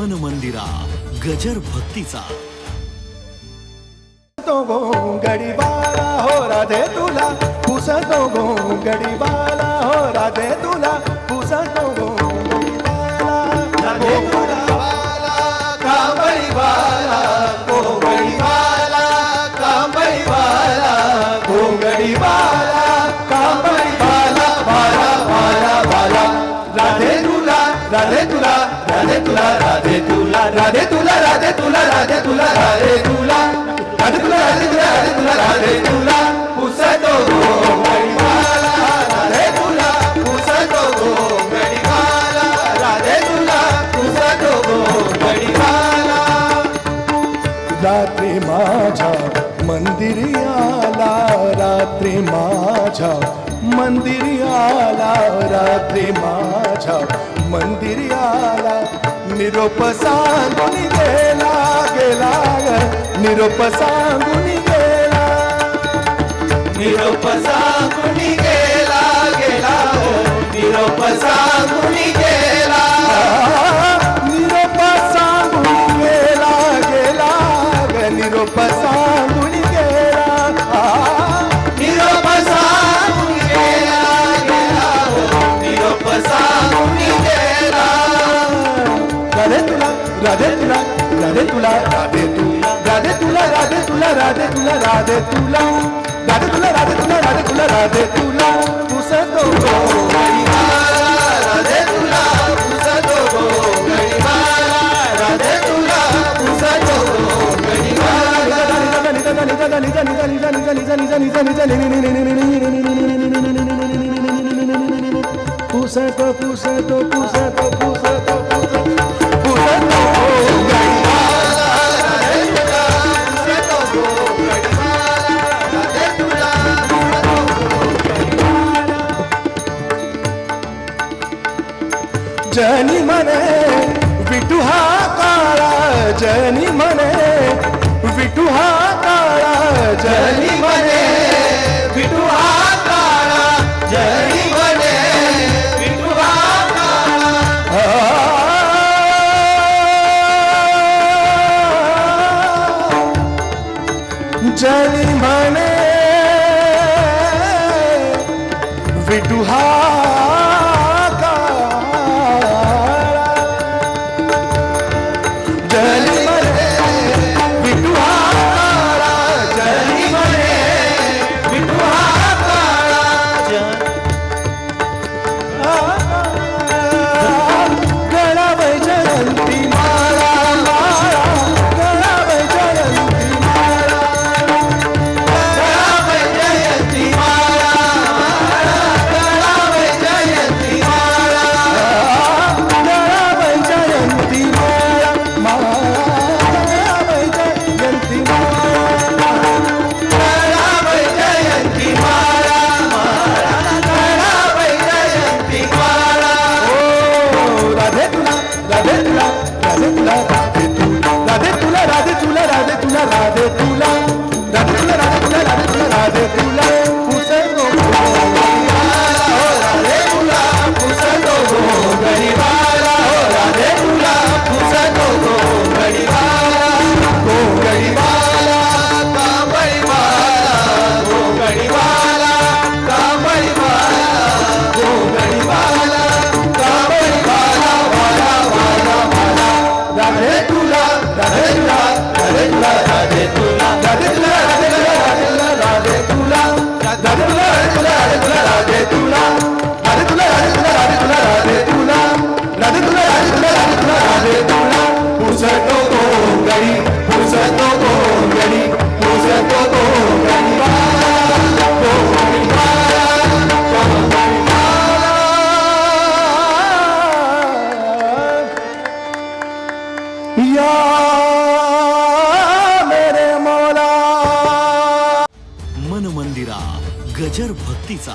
मन मंदिरा गजर भक्तीचा. तो गोंगडी बाला हो राधे तुला. पुसतो गोंगडी बाला हो राधे तुला. पुसतो गोंगडी बाला राधे तुला. राधे तुला राधे तुला राधे तुला राधे तुला राधे तुला राधे तुला राधे तुला राधे तुला राधे तुला राधे तुला राधे तुला पुसतो राधे तुला पुसतो गोंगडी राधे तुला पुसतो गोंगडी बाला रात्री माझ्या मंदिरी रात्री माझ्या मंदिरी आला रात्री माझ्या मंदिरी आला. निरोप सांगून गेला गेला निरोप सांगून गेला निरोप सांगून गेला गेला निरोप सांगून गेला निरोप सांगून गेला गेला निरोप सांगून राधे तुला राधे तुला राधे तुला राधे तुला राधे तुला राधे तुला राधे तुला राधे तुला राधे तुला राधे तुला राधे तुला पुसतो राधे तुला पुसतो राधे तुला पुसतो पुसतो पुसतो पुसतो पुसतो पुसतो पुसतो जनी मने विटू हा काळा जनी म्हणे विटू हा काळा जनी म्हणे विटू हा काळा जनी म्हणे विटू हा काळा जनी म्हणे विटू हा तुला राधे तुला राधे तुला राधे तुला राधे तुला राधे तुला राधे तुला राधे तुला राधे तुला राधे अजर भक्तीचा